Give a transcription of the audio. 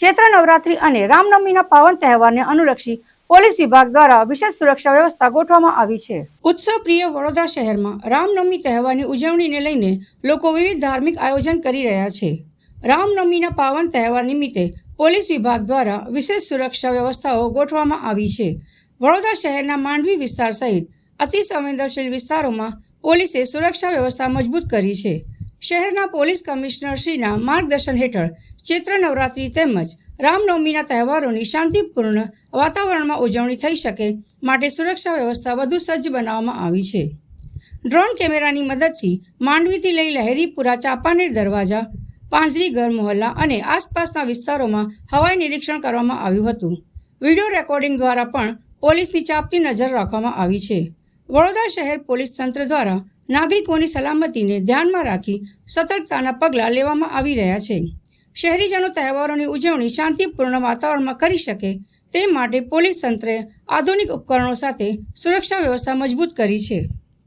ચૈત્ર નવરાત્રી અને રામનવમીના પાવન તહેવારને અનુલક્ષી પોલીસ વિભાગ દ્વારા વિશેષ સુરક્ષા વ્યવસ્થા ગોઠવવામાં આવી છે. ઉત્સવ પ્રિય વડોદરા શહેરમાં રામનવમી તહેવારની ઉજવણીને લઈને લોકો વિવિધ ધાર્મિક આયોજન કરી રહ્યા છે. રામનવમીના પાવન તહેવાર નિમિત્તે પોલીસ વિભાગ દ્વારા વિશેષ સુરક્ષા વ્યવસ્થાઓ ગોઠવવામાં આવી છે. વડોદરા શહેરના માંડવી વિસ્તાર સહિત અતિ સંવેદનશીલ વિસ્તારોમાં પોલીસે સુરક્ષા વ્યવસ્થા મજબૂત કરી છે. શહેરના પોલીસ કમિશનર શ્રીના માર્ગદર્શન હેઠળ ચૈત્ર નવરાત્રી તેમજ રામનવમીના તહેવારોની શાંતિપૂર્ણ વાતાવરણમાં ઉજવણી થઈ શકે માટે સુરક્ષા વ્યવસ્થા વધુ સજ્જ બનાવવામાં આવી છે. ડ્રોન કેમેરાની મદદથી માંડવીથી લઈ લહેરીપુરા, ચાપાનેર દરવાજા, પાંજરીઘર મોહલ્લા અને આસપાસના વિસ્તારોમાં હવાઈ નિરીક્ષણ કરવામાં આવ્યું હતું. વીડિયો રેકોર્ડિંગ દ્વારા પણ પોલીસની ચાપતી નજર રાખવામાં આવી છે. વડોદરા શહેર પોલીસ તંત્ર દ્વારા નાગરિકોની સલામતીને ધ્યાનમાં રાખી સતર્કતાના પગલાં લેવામાં આવી રહ્યા છે. શહેરીજનો તહેવારોની ઉજવણી શાંતિપૂર્ણ વાતાવરણમાં કરી શકે તે માટે પોલીસ તંત્રએ આધુનિક ઉપકરણો સાથે સુરક્ષા વ્યવસ્થા મજબૂત કરી છે.